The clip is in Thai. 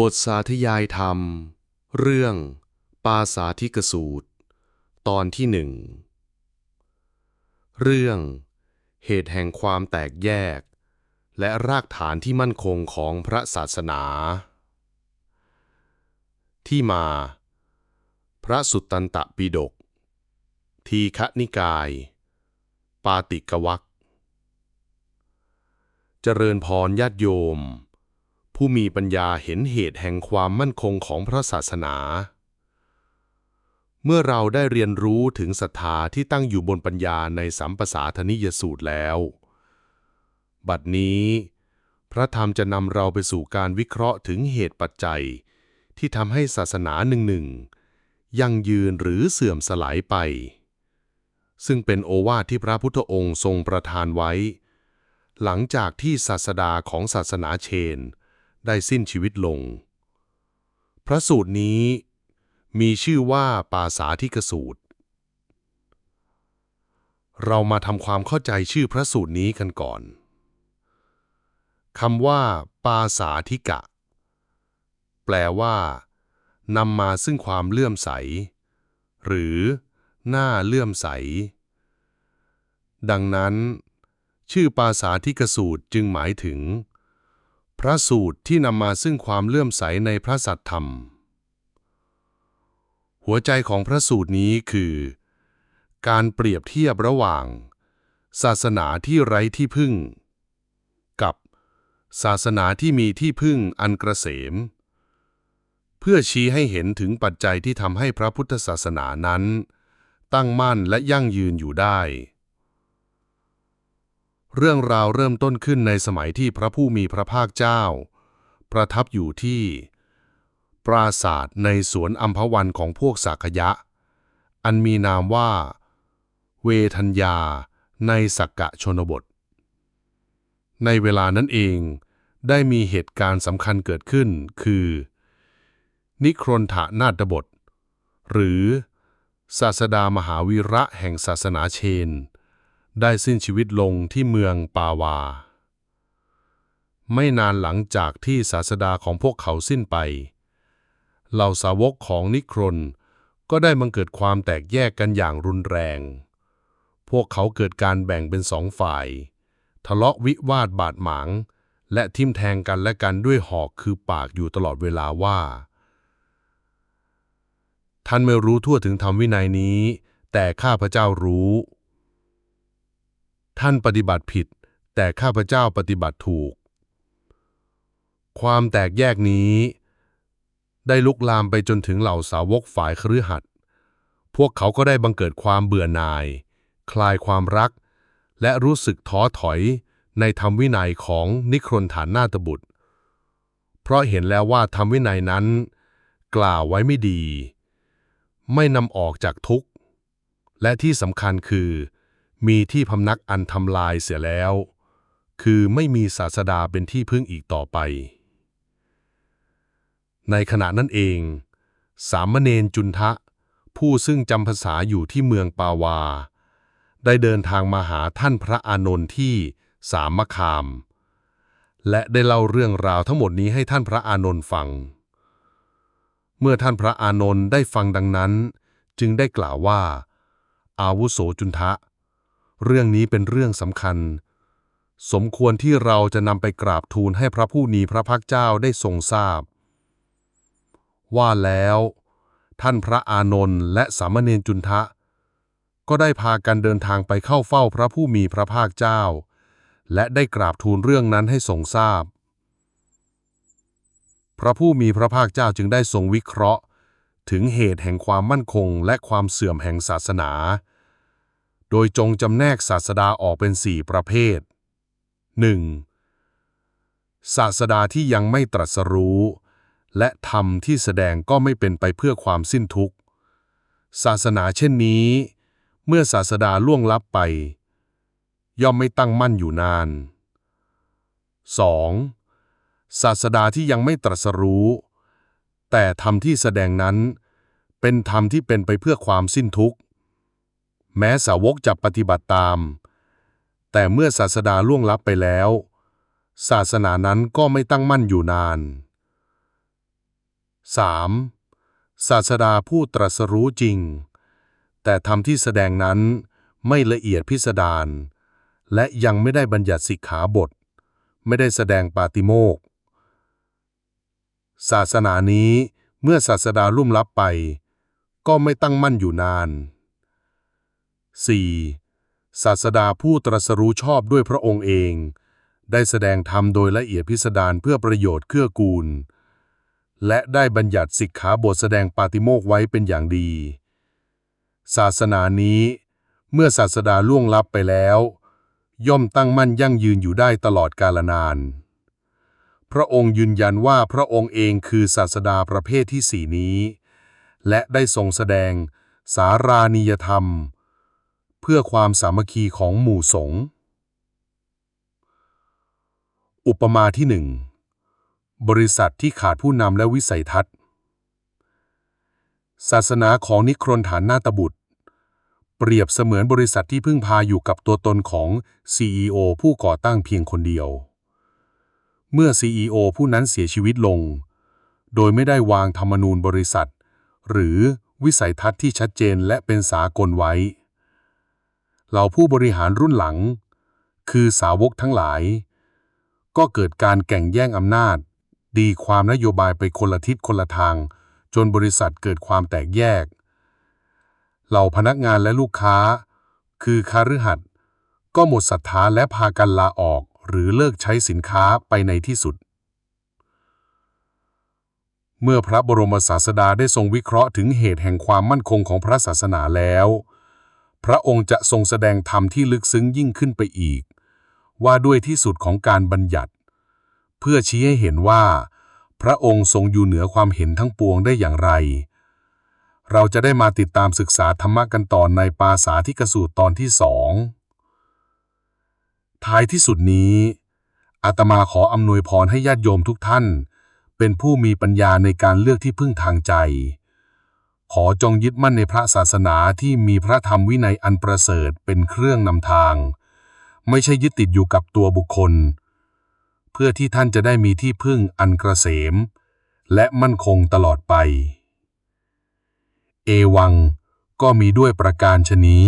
บทสาธยายธรรม เรื่อง ปาสาธิกสูตร ตอนที่หนึ่ง เรื่อง เหตุแห่งความแตกแยก และรากฐานที่มั่นคงของพระศาสนา ที่มา พระสุตตันตปิฎกทีฆนิกาย ปาติกวักเจริญพรญาติโยม ผู้มีปัญญาเห็นเหตุแห่งความมั่นคงของพระศาสนา เมื่อเราได้เรียนรู้ถึงศรัทธาที่ตั้งอยู่บนปัญญาในสัมปสาธนิยสูตรแล้ว บัดนี้ พระธรรมจะนำเราไปสู่การวิเคราะห์ถึงเหตุปัจจัย ที่ทำให้ศาสนาหนึ่งหนึ่งยั่งยืนหรือเสื่อมสลายไป ซึ่งเป็นโอวาทที่พระพุทธองค์ทรงประทานไว้ หลังจากที่ศาสดาของศาสนาเชน ได้สิ้นชีวิตลง พระสูตรนี้มีชื่อว่าปาสาธิกสูตร เรามาทำความเข้าใจชื่อพระสูตรนี้กันก่อนคำว่า ปาสาธิกะ แปลว่านำมาซึ่งความเลื่อมใส หรือหน้าเลื่อมใส ดังนั้น ชื่อปาสาธิกสูตรจึงหมายถึง ระสูตรที่นำมาซึ่งความเลื่อมใสในพระสัตธรรม หัวใจของพระสูตรนี้คือ การเปรียบเทียบระหว่าง ศาสนาที่ไร้ที่พึ่ง กับศาสนาที่มีที่พึ่งอันกระเกษมเพื่อชี้ให้เห็นถึงปัจจัยที่ทำให้พระพุทธศาสนานั้น ตั้งมั่นและยั่งยืนอยู่ได้ เรื่องราวเริ่มต้นขึ้นในสมัยที่พระผู้มีพระภาคเจ้า ประทับอยู่ที่ ปราศาสตร์ในสวนอัมพวันของพวกสากยะ อันมีนามว่า เวทัญญาในสักกะชนบท ในเวลานั้นเองได้มีเหตุการณ์สำคัญเกิดขึ้นคือ นิครนถนาฏบท หรือ ศาสดามหาวีระแห่งศาสนาเชน ได้สิ้นชีวิตลงที่เมืองปาวา ไม่นานหลังจากที่ศาสดาของพวกเขาสิ้นไป เหล่าสาวกของนิครนก็ได้บังเกิดความแตกแยกกันอย่างรุนแรง พวกเขาเกิดการแบ่งเป็นสองฝ่าย ทะเลาะวิวาทบาดหมาง และทิมแทงกันและกันด้วยหอกคือปากอยู่ตลอดเวลาว่า ท่านไม่รู้ทั่วถึงธรรมวินัยนี้ แต่ข้าพเจ้ารู้ ท่านปฏิบัติผิด แต่ข้าพเจ้าปฏิบัติถูก ความแตกแยกนี้ ได้ลุกลามไปจนถึงเหล่าสาวกฝ่ายครือหัดพวกเขาก็ได้บังเกิดความเบื่อหน่าย คลายความรัก และรู้สึกท้อถอยในธรรมวินัยของนิครนฐานนาตบุตร เพราะเห็นแล้วว่าธรรมวินัยนั้น กล่าวไว้ไม่ดี ไม่นำออกจากทุกข์ และที่สำคัญคือ มีที่พำนักอันทำลายเสียแล้ว คือไม่มีศาสดาเป็นที่พึ่งอีกต่อไป ในขณะนั้นเอง สามเณรจุนทะ ผู้ซึ่งจำภาษาอยู่ที่เมืองปาวา ได้เดินทางมาหาท่านพระอานนท์ที่สามมะคาม และได้เล่าเรื่องราวทั้งหมดนี้ให้ท่านพระอานนท์ฟัง เมื่อท่านพระอานนท์ได้ฟังดังนั้น จึงได้กล่าวว่า อาวุโสจุนทะ เรื่องนี้เป็นเรื่องสำคัญ สมควรที่เราจะนำไปกราบทูลให้พระผู้มีพระภาคเจ้าได้ทรงทราบ ว่าแล้ว ท่านพระอานนท์และสามเณรจุนทะ ก็ได้พากันเดินทางไปเข้าเฝ้าพระผู้มีพระภาคเจ้า และได้กราบทูลเรื่องนั้นให้ทรงทราบ พระผู้มีพระภาคเจ้าจึงได้ทรงวิเคราะห์ ถึงเหตุแห่งความมั่นคงและความเสื่อมแห่งศาสนา โดยจงจำแนกศาสดาออกเป็นสี่ประเภท 1. ศาสดาที่ยังไม่ตรัสรู้ และธรรมที่แสดงก็ไม่เป็นไปเพื่อความสิ้นทุกข์ ศาสนาเช่นนี้ เมื่อศาสดาล่วงลับไป ย่อมไม่ตั้งมั่นอยู่นาน 2. ศาสดาที่ยังไม่ตรัสรู้ แต่ธรรมที่แสดงนั้น เป็นธรรมที่เป็นไปเพื่อความสิ้นทุกข์ แม้สาวกจะปฏิบัติตาม แต่เมื่อศาสดาล่วงลับไปแล้ว ศาสนานั้นก็ไม่ตั้งมั่นอยู่นาน 3. ศาสดาผู้ตรัสรู้จริง แต่ธรรมที่แสดงนั้นไม่ละเอียดพิสดารและยังไม่ได้บัญญัติสิกขาบท ไม่ได้แสดงปาติโมกศาสนานี้เมื่อศาสดาลุ่มลับไป ก็ไม่ตั้งมั่นอยู่นาน 4. ศาสดาผู้ตรัสรู้ชอบด้วยพระองค์เอง ได้แสดงธรรมโดยละเอียดพิสดารเพื่อประโยชน์เกื้อกูล และได้บัญญัติสิกขาบทแสดงปาติโมกข์ไว้เป็นอย่างดี ศาสนานี้ เมื่อศาสดาล่วงลับไปแล้ว ย่อมตั้งมั่นยั่งยืนอยู่ได้ตลอดกาลนาน พระองค์ยืนยันว่าพระองค์เองคือศาสดาประเภทที่สี่นี้ และได้ทรงแสดงสารานิยธรรม เพื่อความสามัคคีของหมู่สงฆ์อุปมาที่หนึ่งบริษัทที่ขาดผู้นำและวิสัยทัศน์ ศาสนาของนิครนฐานนาตบุตร เปรียบเสมือนบริษัทที่พึ่งพาอยู่กับตัวตนของ CEO ผู้ก่อตั้งเพียงคนเดียว เมื่อ CEO ผู้นั้นเสียชีวิตลง โดยไม่ได้วางธรรมนูญบริษัท หรือวิสัยทัศน์ที่ชัดเจนและเป็นสากลไว้ เหล่าผู้บริหารรุ่นหลัง คือสาวกทั้งหลาย ก็เกิดการแข่งแย่งอำนาจ ดีความนโยบายไปคนละทิศคนละทาง จนบริษัทเกิดความแตกแยก เหล่าพนักงานและลูกค้า คือคาฤหัสก็หมดศรัทธาและพากันลาออกหรือเลิกใช้สินค้าไปในที่สุด เมื่อพระบรมศาสดาได้ทรงวิเคราะห์ถึงเหตุแห่งความมั่นคงของพระศาสนาแล้ว พระองค์จะทรงแสดงธรรมที่ลึกซึ้งยิ่งขึ้นไปอีก ว่าด้วยที่สุดของการบัญญัติ เพื่อชี้ให้เห็นว่า พระองค์ทรงอยู่เหนือความเห็นทั้งปวงได้อย่างไร เราจะได้มาติดตามศึกษาธรรมะกันต่อในปาสาธิกสูตรตอนที่สองท้ายที่สุดนี้อาตมาขออำนวยพรให้ญาติโยมทุกท่าน เป็นผู้มีปัญญาในการเลือกที่พึ่งทางใจ ขอจงยึดมั่นในพระศาสนาที่มีพระธรรมวินัยอันประเสริฐเป็นเครื่องนำทาง ไม่ใช่ยึดติดอยู่กับตัวบุคคล เพื่อที่ท่านจะได้มีที่พึ่งอันกระเสม และมั่นคงตลอดไป เอวังก็มีด้วยประการชนี้